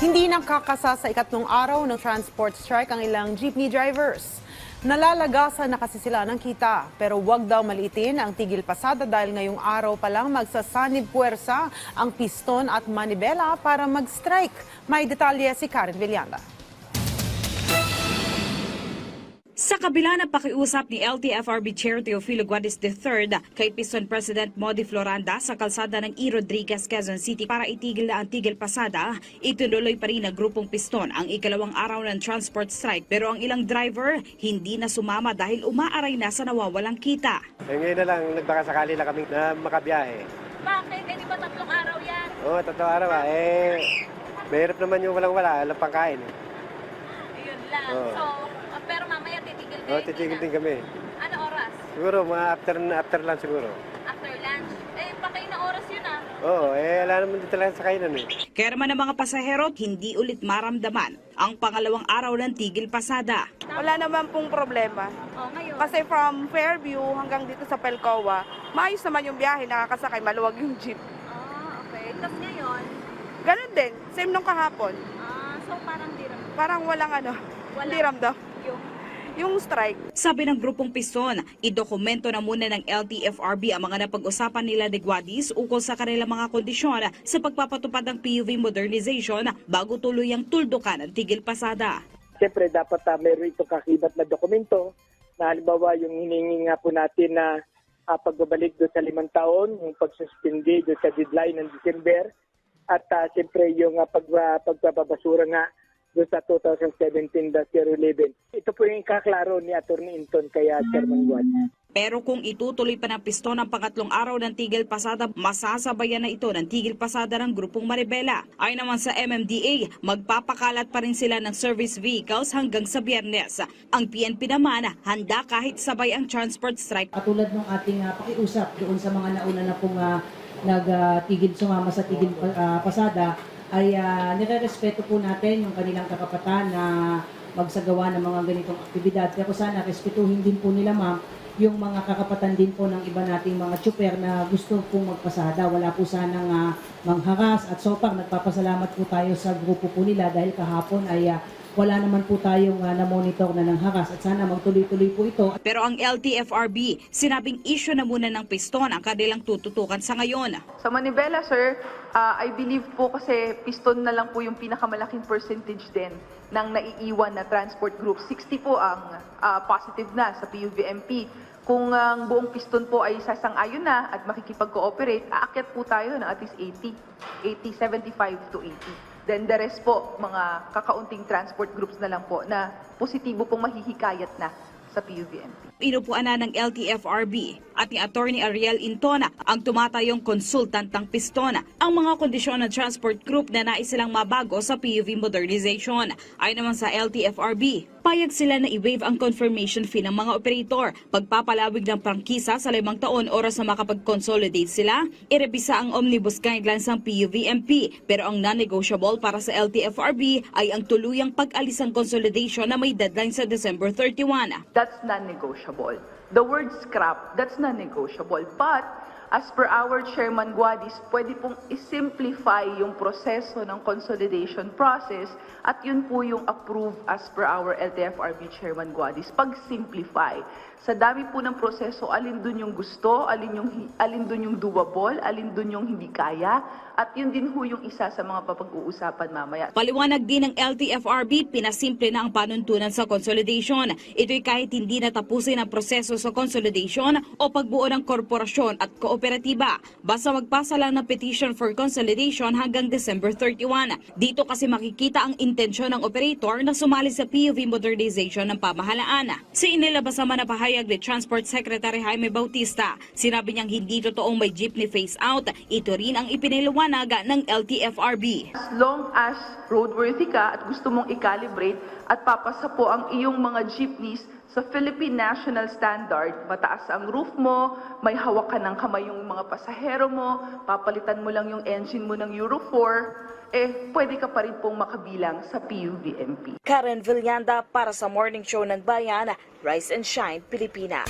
Hindi nakakasa sa ikatlong araw ng transport strike ang ilang jeepney drivers. Nalalagasan na kasi sila ng kita pero wag daw maliitin ang tigil pasada dahil ngayong araw pa lang magsasanib puwersa ang piston at manibela para mag-strike. May detalye si Karen Villanda. Sa kabila ng pakiusap ni LTFRB Chair Teofilo Guadis III kay Piston President Modi Floranda sa kalsada ng E. Rodriguez, Quezon City para itigil na ang tigil pasada, ituloy pa rin ng grupong Piston ang ikalawang araw ng transport strike pero ang ilang driver hindi na sumama dahil umaaray na sa nawawalang kita. Eh, ngayon na lang, nagbaka sakali lang kami na makabiyahe. Bakit? Eh, di ba tatlong araw yan? Oo, oh, totoo araw ah. Eh, mahirap naman yung walang wala, walang pangkain. Ayun lang. Oo. So, ah, pero mamaya titigil kayo. titigil na. din kami. Ano oras? Siguro, mga after, after lang siguro. After lunch? Eh, patay na oras yun ah. Oo, eh, wala naman dito lang sa kainan eh. Kaya naman ng mga pasahero hindi ulit maramdaman ang pangalawang araw ng tigil pasada. Wala naman pong problema. Oh, ngayon. Kasi from Fairview hanggang dito sa Pelcoa, maayos naman yung biyahe, nakakasakay, maluwag yung jeep. Ah, okay. Tapos ngayon, Ganun din, same nung kahapon. ah, so parang di rin. Parang walang ano, Wala. hindi ramdam. Yung, Yung strike, Sabi ng grupong Piston, idokumento na muna ng LTFRB ang mga napag-usapan nila de Guadis ukol sa kanilang mga kondisyon sa pagpapatupad ng PUV modernization bago tuluyang tuldukan ang tigil pasada. Siyempre, dapat uh, meron ito kakibat na dokumento na halimbawa yung hiningi nga po natin na ah, pagbabalik doon sa limang taon, yung pagsuspindi doon sa deadline ng December, at uh, siyempre yung uh, pag, ah, pagpapabasura nga doon sa 2017-011. Ito po yung kaklaro ni Atty. Inton kaya Chairman Guad. Pero kung itutuloy pa ng Piston ang pangatlong araw ng tigil pasada, masasabayan na ito ng tigil pasada ng grupong Maribela. Ay naman sa MMDA, magpapakalat pa rin sila ng service vehicles hanggang sa biyernes. Ang PNP naman, handa kahit sabay ang transport strike katulad ng ating ah, pakiusap doon sa mga nauna na pong uh, nagtigil sumama sa tigil ah, pasada ay uh, nire-respeto po natin yung kanilang kakapatan na magsagawa ng mga ganitong aktibidad. Kaya sana respetuhin din po nila ma'am yung mga kakapatan din po ng iba nating mga tsuper na gusto pong magpasada. Wala po sanang uh, mangharas at so far nagpapasalamat po tayo sa grupo po nila dahil kahapon ay ah, wala naman po tayong ah, na-monitor na ng haras at sana magtuloy-tuloy po ito Pero ang LTFRB, sinabing issue na muna ng Piston ang kanilang tututukan sa ngayon. Sa Manibela, sir, ah, I believe po kasi piston na lang po yung pinakamalaking percentage din ng naiiwan na transport group. 60 po ang ah, positive na sa PUVMP. Kung ang buong piston po ay sasang-ayon na at makikipag-cooperate, aakyat po tayo ng at least 80, 80, 75 to 80. Then the rest po, mga kakaunting transport groups na lang po na positibo pong mahihikayat na sa PUVMP. Inupuan na ng LTFRB at ni Attorney Ariel Intona ang tumatayong consultant ng Piston ang mga kondisyon ng transport group na nais silang mabago sa PUV modernization. Ay naman sa LTFRB, payag sila na i-waive ang confirmation fee ng mga operator, pagpapalawig ng prangkisa sa limang taon oras na makapag-consolidate sila, irebisa ang omnibus guidelines ng PUVMP, pero ang non-negotiable para sa LTFRB ay ang tuluyang pag-alis ng consolidation na may deadline sa December 31. that's non-negotiable. The word scrap, that's non-negotiable. But, as per our Chairman Guadis, pwede pong isimplify yung proseso ng consolidation process at yun po yung approve as per our LTFRB Chairman Guadis. Pag-simplify. Sa dami po ng proseso, alin dun yung gusto, alin, yung, alin dun yung doable, alin dun yung hindi kaya, at yun din ho yung isa sa mga papag-uusapan mamaya. Paliwanag din ng LTFRB, pinasimple na ang panuntunan sa consolidation. Ito'y kahit hindi natapusin ang proseso sa consolidation o pagbuo ng korporasyon at kooperatiba. Basta magpasa lang ng petition for consolidation hanggang December 31. Dito kasi makikita ang intensyon ng operator na sumali sa PUV modernization ng pamahalaan. Sa inilabas naman na pahayag ni Transport Secretary Jaime Bautista, sinabi niyang hindi totoong may jeepney phase out. Ito rin ang ipiniliwanag ng LTFRB. As long as roadworthy ka at gusto mong i-calibrate at papasa po ang iyong mga jeepneys sa Philippine National Standard, mataas ang roof mo, may hawakan ng kamay yung mga pasahero mo, papalitan mo lang yung engine mo ng Euro 4, eh pwede ka pa rin pong makabilang sa PUVMP. Karen Villanda para sa Morning Show ng Bayan, Rise and Shine, Pilipinas.